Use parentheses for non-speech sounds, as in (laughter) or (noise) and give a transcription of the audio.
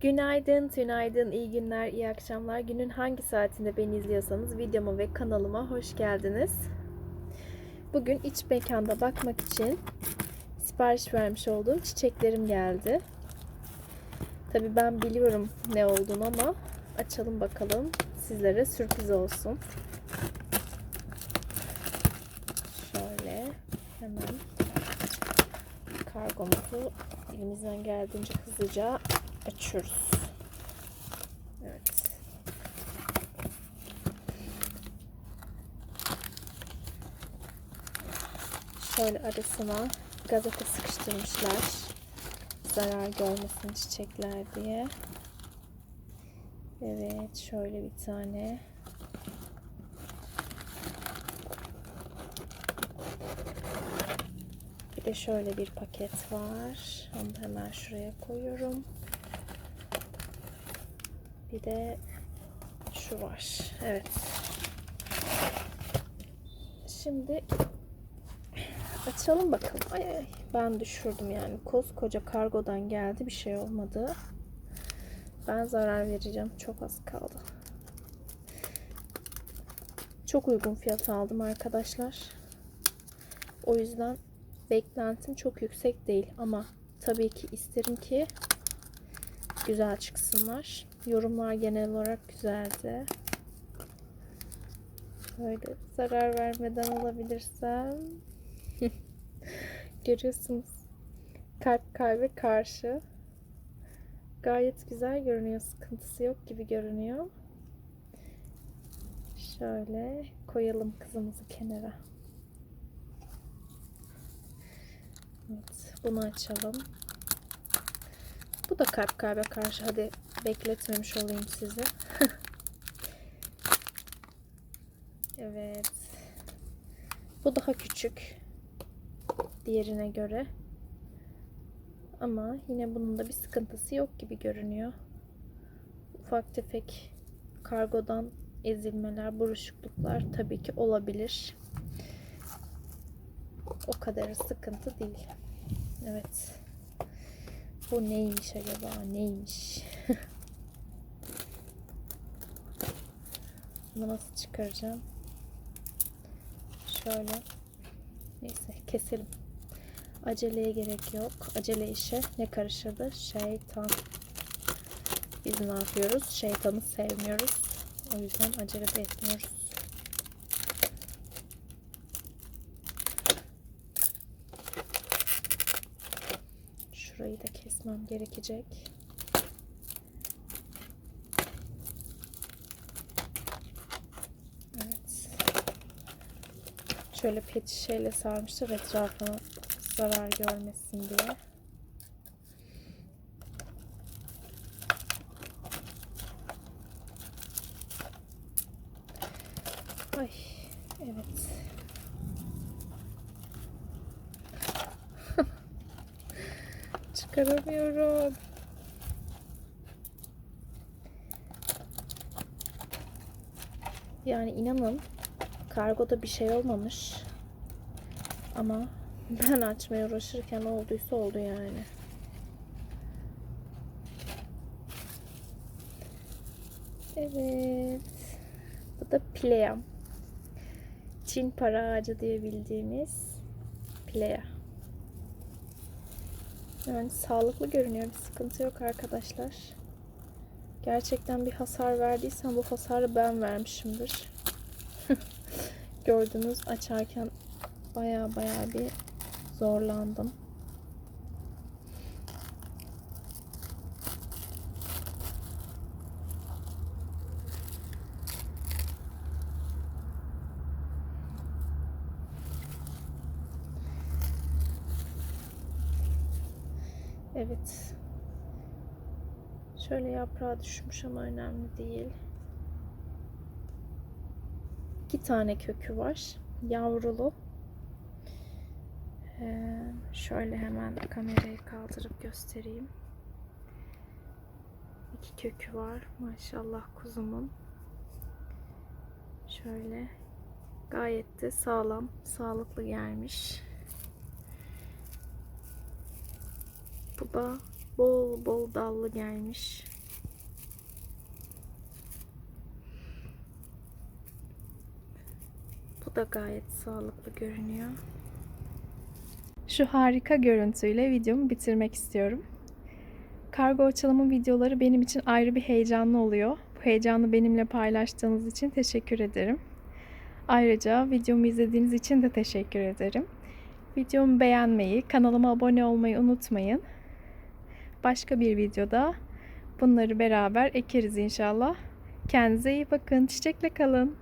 Günaydın, tünaydın, iyi günler, iyi akşamlar. Günün hangi saatinde beni izliyorsanız videoma ve kanalıma hoş geldiniz. Bugün iç mekanda bakmak için sipariş vermiş olduğum çiçeklerim geldi. Tabii ben biliyorum ne olduğunu ama açalım bakalım. Sizlere sürpriz olsun. Şöyle hemen kargomuzu elimizden geldiğince hızlıca açıyoruz. Evet. Şöyle arasına gazete sıkıştırmışlar. Zarar görmesin çiçekler diye. Evet, şöyle bir tane. Bir de şöyle bir paket var. Onu hemen şuraya koyuyorum. Bir de şu var. Evet. Şimdi açalım bakalım. Ay ay ben düşürdüm yani. Koskoca kargodan geldi bir şey olmadı. Ben zarar vereceğim. Çok az kaldı. Çok uygun fiyat aldım arkadaşlar. O yüzden beklentim çok yüksek değil ama tabii ki isterim ki güzel çıksınlar. Yorumlar genel olarak güzeldi. Böyle zarar vermeden alabilirsem. (laughs) Görüyorsunuz. Kalp kalbe karşı. Gayet güzel görünüyor. Sıkıntısı yok gibi görünüyor. Şöyle koyalım kızımızı kenara. Evet bunu açalım. Bu da kalp kalbe karşı. Hadi bekletmemiş olayım sizi (laughs) evet bu daha küçük diğerine göre. Ama yine bunun da bir sıkıntısı yok gibi görünüyor. Ufak tefek kargodan ezilmeler, buruşukluklar tabii ki olabilir. O kadar sıkıntı değil. Evet. Bu neymiş acaba? Neymiş? (laughs) Bunu nasıl çıkaracağım? Şöyle. Neyse keselim. Aceleye gerek yok. Acele işe ne karışırdı? Şeytan. Biz ne yapıyoruz? Şeytanı sevmiyoruz. O yüzden acele de etmiyoruz. Kesmem gerekecek. Evet. Şöyle pet şişeyle sarmışlar etrafına zarar görmesin diye. Ay evet. Çıkaramıyorum. Yani inanın kargoda bir şey olmamış. Ama ben açmaya uğraşırken olduysa oldu yani. Evet. Bu da Plea. Çin para ağacı diye bildiğimiz Plea. Yani sağlıklı görünüyor. Bir sıkıntı yok arkadaşlar. Gerçekten bir hasar verdiysem bu hasarı ben vermişimdir. (laughs) Gördünüz açarken baya baya bir zorlandım. Evet. Şöyle yaprağı düşmüş ama önemli değil. İki tane kökü var. Yavrulu. Ee, şöyle hemen kamerayı kaldırıp göstereyim. İki kökü var. Maşallah kuzumun. Şöyle gayet de sağlam, sağlıklı gelmiş. Bu da Bol bol dallı gelmiş. Bu da gayet sağlıklı görünüyor. Şu harika görüntüyle videomu bitirmek istiyorum. Kargo açılımı videoları benim için ayrı bir heyecanlı oluyor. Bu heyecanı benimle paylaştığınız için teşekkür ederim. Ayrıca videomu izlediğiniz için de teşekkür ederim. Videomu beğenmeyi, kanalıma abone olmayı unutmayın. Başka bir videoda bunları beraber ekeriz inşallah. Kendinize iyi bakın. Çiçekle kalın.